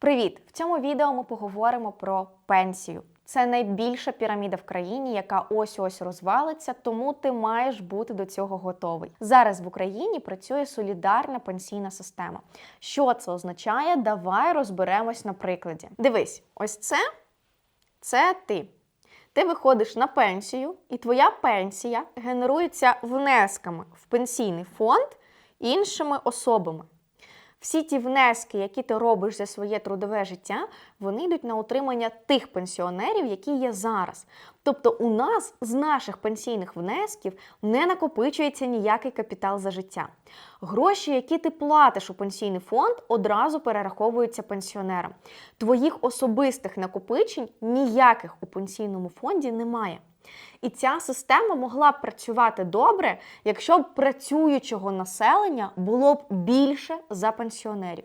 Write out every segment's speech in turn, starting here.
Привіт! В цьому відео ми поговоримо про пенсію. Це найбільша піраміда в країні, яка ось ось розвалиться, тому ти маєш бути до цього готовий. Зараз в Україні працює солідарна пенсійна система. Що це означає? Давай розберемось на прикладі. Дивись, ось це, це ти. Ти виходиш на пенсію, і твоя пенсія генерується внесками в пенсійний фонд іншими особами. Всі ті внески, які ти робиш за своє трудове життя, вони йдуть на утримання тих пенсіонерів, які є зараз. Тобто у нас з наших пенсійних внесків не накопичується ніякий капітал за життя. Гроші, які ти платиш у пенсійний фонд, одразу перераховуються пенсіонерам. Твоїх особистих накопичень ніяких у пенсійному фонді немає. І ця система могла б працювати добре, якщо б працюючого населення було б більше за пенсіонерів.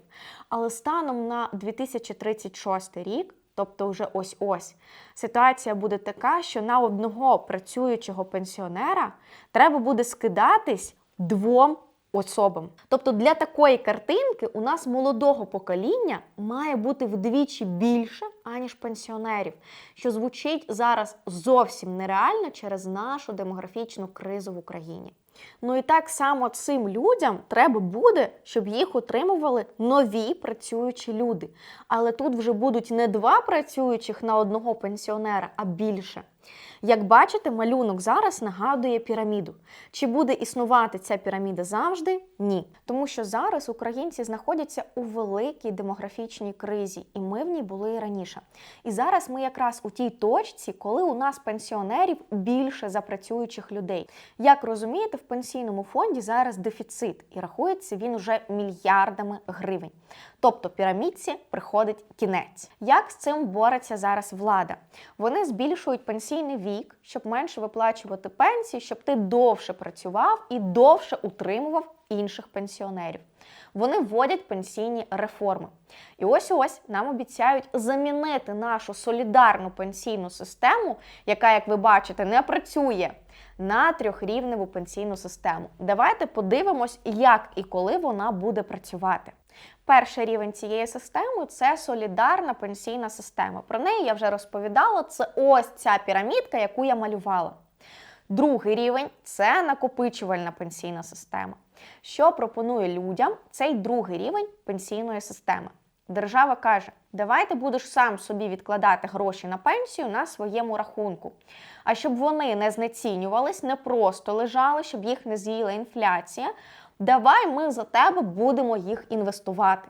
Але станом на 2036 рік, тобто вже ось ось, ситуація буде така, що на одного працюючого пенсіонера треба буде скидатись двом особам. Тобто для такої картинки у нас молодого покоління має бути вдвічі більше, аніж пенсіонерів, що звучить зараз зовсім нереально через нашу демографічну кризу в Україні. Ну і так само цим людям треба буде, щоб їх отримували нові працюючі люди. Але тут вже будуть не два працюючих на одного пенсіонера, а більше. Як бачите, малюнок зараз нагадує піраміду. Чи буде існувати ця піраміда завжди? Ні. Тому що зараз українці знаходяться у великій демографічній кризі, і ми в ній були і раніше. І зараз ми якраз у тій точці, коли у нас пенсіонерів більше за працюючих людей. Як розумієте, в пенсійному фонді зараз дефіцит, і рахується він уже мільярдами гривень. Тобто пірамідці приходить кінець. Як з цим бореться зараз влада? Вони збільшують пенсійний вік, щоб менше виплачувати пенсії, щоб ти довше працював і довше утримував інших пенсіонерів. Вони вводять пенсійні реформи. І ось ось нам обіцяють замінити нашу солідарну пенсійну систему, яка, як ви бачите, не працює. На трьохрівневу пенсійну систему. Давайте подивимось, як і коли вона буде працювати. Перший рівень цієї системи це солідарна пенсійна система. Про неї я вже розповідала. Це ось ця пірамідка, яку я малювала. Другий рівень це накопичувальна пенсійна система. Що пропонує людям цей другий рівень пенсійної системи? Держава каже: давайте будеш сам собі відкладати гроші на пенсію на своєму рахунку. А щоб вони не знецінювались, не просто лежали, щоб їх не з'їла інфляція. Давай ми за тебе будемо їх інвестувати.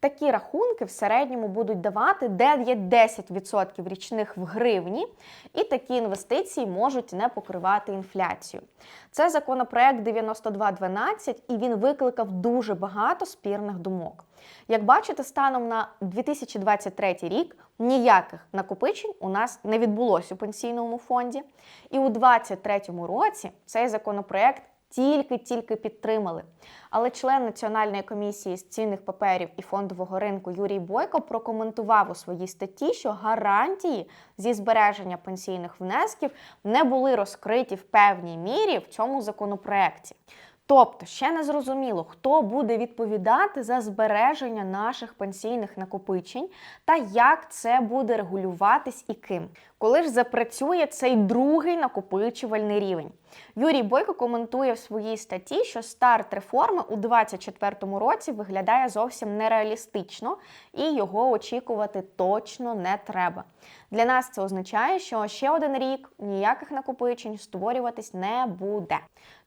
Такі рахунки в середньому будуть давати 9-10% річних в гривні, і такі інвестиції можуть не покривати інфляцію. Це законопроект 9212, і він викликав дуже багато спірних думок. Як бачите, станом на 2023 рік ніяких накопичень у нас не відбулося у пенсійному фонді. І у 2023 році цей законопроект тільки-тільки підтримали. Але член Національної комісії з цінних паперів і фондового ринку Юрій Бойко прокоментував у своїй статті, що гарантії зі збереження пенсійних внесків не були розкриті в певній мірі в цьому законопроекті. Тобто ще не зрозуміло, хто буде відповідати за збереження наших пенсійних накопичень та як це буде регулюватись і ким. Коли ж запрацює цей другий накопичувальний рівень. Юрій Бойко коментує в своїй статті, що старт реформи у 2024 році виглядає зовсім нереалістично і його очікувати точно не треба. Для нас це означає, що ще один рік ніяких накопичень створюватись не буде.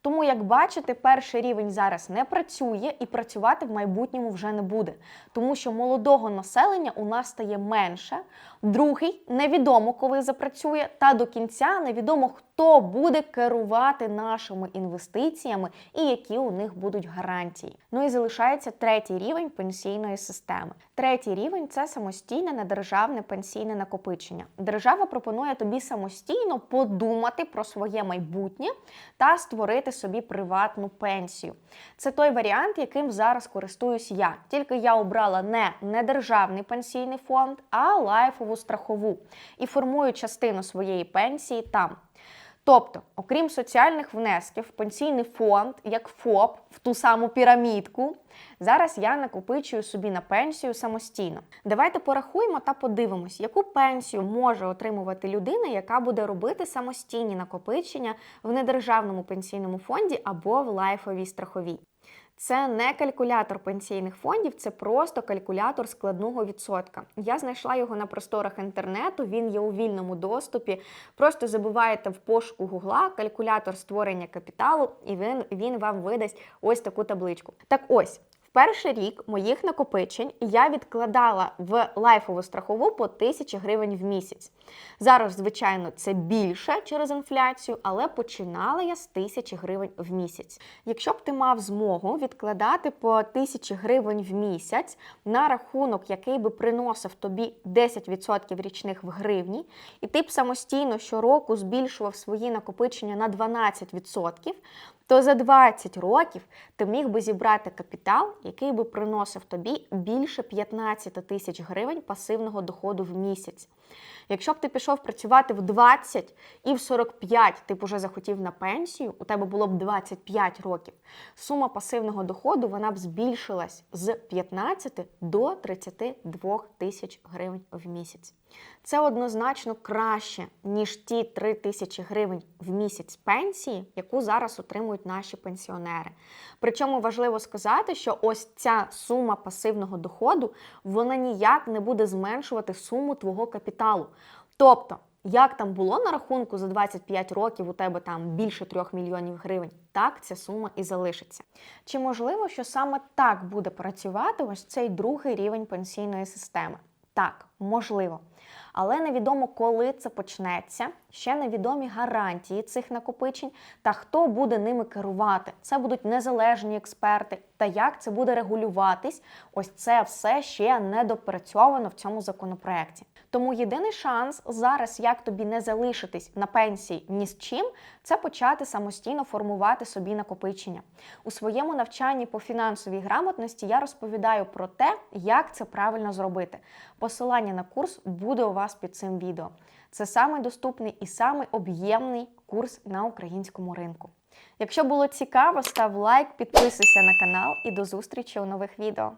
Тому, як бачите, перший рівень зараз не працює і працювати в майбутньому вже не буде, тому що молодого населення у нас стає менше. Другий невідомо коли запрацює, та до кінця невідомо хто буде керувати нашими інвестиціями і які у них будуть гарантії. Ну і залишається третій рівень пенсійної системи. Третій рівень це самостійне недержавне пенсійне накопичення. Держава пропонує тобі самостійно подумати про своє майбутнє та створити собі приватну пенсію. Це той варіант, яким зараз користуюсь я. Тільки я обрала не недержавний пенсійний фонд, а лайфову страхову і формую частину своєї пенсії там. Тобто, окрім соціальних внесків, пенсійний фонд, як ФОП, в ту саму пірамідку, зараз я накопичую собі на пенсію самостійно. Давайте порахуємо та подивимось, яку пенсію може отримувати людина, яка буде робити самостійні накопичення в недержавному пенсійному фонді або в лайфовій страховій. Це не калькулятор пенсійних фондів, це просто калькулятор складного відсотка. Я знайшла його на просторах інтернету, він є у вільному доступі. Просто забуваєте в пошуку Гугла калькулятор створення капіталу, і він, він вам видасть ось таку табличку. Так ось. Перший рік моїх накопичень я відкладала в лайфову страхову по 1000 гривень в місяць. Зараз, звичайно, це більше через інфляцію, але починала я з 1000 гривень в місяць. Якщо б ти мав змогу відкладати по 1000 гривень в місяць на рахунок, який би приносив тобі 10% річних в гривні, і ти б самостійно щороку збільшував свої накопичення на 12%, то за 20 років ти міг би зібрати капітал, який би приносив тобі більше 15 тисяч гривень пасивного доходу в місяць. Якщо б ти пішов працювати в 20 і в 45 ти б уже захотів на пенсію, у тебе було б 25 років, сума пасивного доходу вона б збільшилась з 15 до 32 тисяч гривень в місяць. Це однозначно краще, ніж ті 3 тисячі гривень в місяць пенсії, яку зараз отримують наші пенсіонери. Причому важливо сказати, що ось ця сума пасивного доходу вона ніяк не буде зменшувати суму твого капіталу. Тобто, як там було на рахунку за 25 років, у тебе там більше 3 мільйонів гривень, так ця сума і залишиться. Чи можливо, що саме так буде працювати ось цей другий рівень пенсійної системи? Так, можливо. Але невідомо, коли це почнеться. Ще невідомі гарантії цих накопичень та хто буде ними керувати. Це будуть незалежні експерти. Та як це буде регулюватись, ось це все ще не допрацьовано в цьому законопроекті. Тому єдиний шанс зараз, як тобі не залишитись на пенсії ні з чим, це почати самостійно формувати собі накопичення. У своєму навчанні по фінансовій грамотності я розповідаю про те, як це правильно зробити. Посилання на курс буде у вас під цим відео. Це самий доступний і самий об'ємний курс на українському ринку. Якщо було цікаво, став лайк, підписуйся на канал і до зустрічі у нових відео.